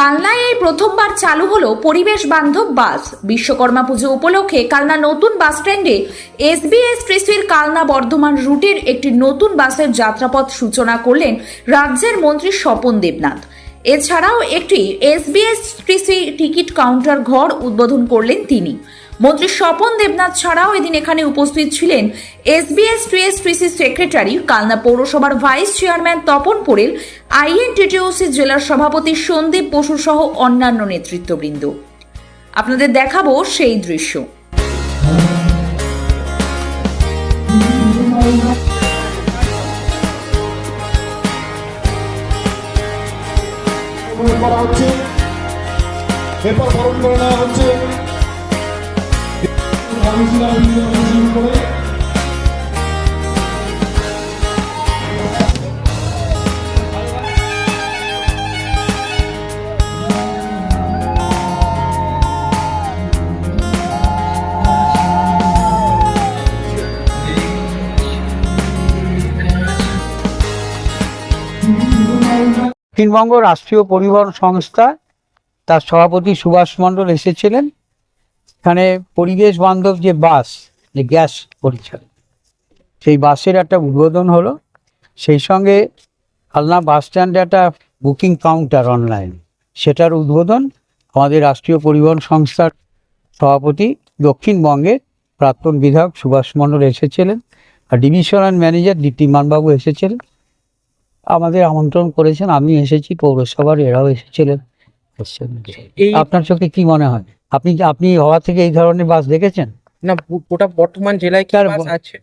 কালনায় এই প্রথমবার চালু হলো পরিবেশ বান্ধব বাস। বিশ্বকর্মা পুজো উপলক্ষে কালনা নতুন বাস স্ট্যান্ডে এসবিএস ত্রিশির কালনা বর্ধমান রুটের একটি নতুন বাসের যাত্রাপথ সূচনা করলেন রাজ্যের মন্ত্রী স্বপন দেবনাথ। এছাড়াও একটি এসবিএস ত্রিশি টিকিট কাউন্টার ঘর উদ্বোধন করলেন তিনি। মন্ত্রী স্বপন দেবনাথ ছাড়াও এদিন এখানে উপস্থিত ছিলেন SBS TS TC secretary Kalna পৌরসভার vice chairman Tapan Porel INTTUC জেলার সভাপতি সন্দীপ বসু সহ অন্যান্য নেতৃত্ববৃন্দ। আপনাদের দেখাবো সেই দৃশ্য। বরণ করা হচ্ছে। এরপর বরণ করে নেওয়া হচ্ছে। করে দক্ষিণবঙ্গ রাষ্ট্রীয় পরিবহন সংস্থা, তার সভাপতি সুভাষ মণ্ডল এসেছিলেন। এখানে পরিবেশ বান্ধব যে বাস, যে গ্যাস পরিচালন সেই বাসের একটা উদ্বোধন হলো। সেই সঙ্গে কালনা বাস স্ট্যান্ডে একটা বুকিং কাউন্টার অনলাইন, সেটার উদ্বোধন আমাদের রাষ্ট্রীয় পরিবহন সংস্থার সভাপতি দক্ষিণবঙ্গের প্রাক্তন বিধায়ক সুভাষ মণ্ডল এসেছিলেন। আর ডিভিশনাল ম্যানেজার দীপ্তিমানবাবু এসেছিলেন। আমাদের আমন্ত্রণ করেছেন। আমি এসেছি পৌরসভার এরাও এসেছিলেন। আপনার চোখে কি মনে হয়? আপনি কি- আপনি হওয়া থেকে এই ধরনের বাস দেখেছেন? না গোটা বর্তমান জেলায় কি বাস আছে?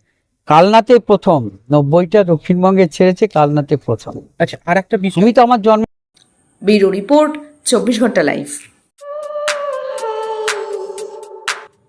কালনাতে প্রথম নব্বইটা দক্ষিণবঙ্গে ছেড়েছে কালনাতে প্রথম। আচ্ছা আর একটা বিষয় তুমি তো আমার জন্ম ব্যুরো রিপোর্ট চব্বিশ ঘণ্টা লাইভ।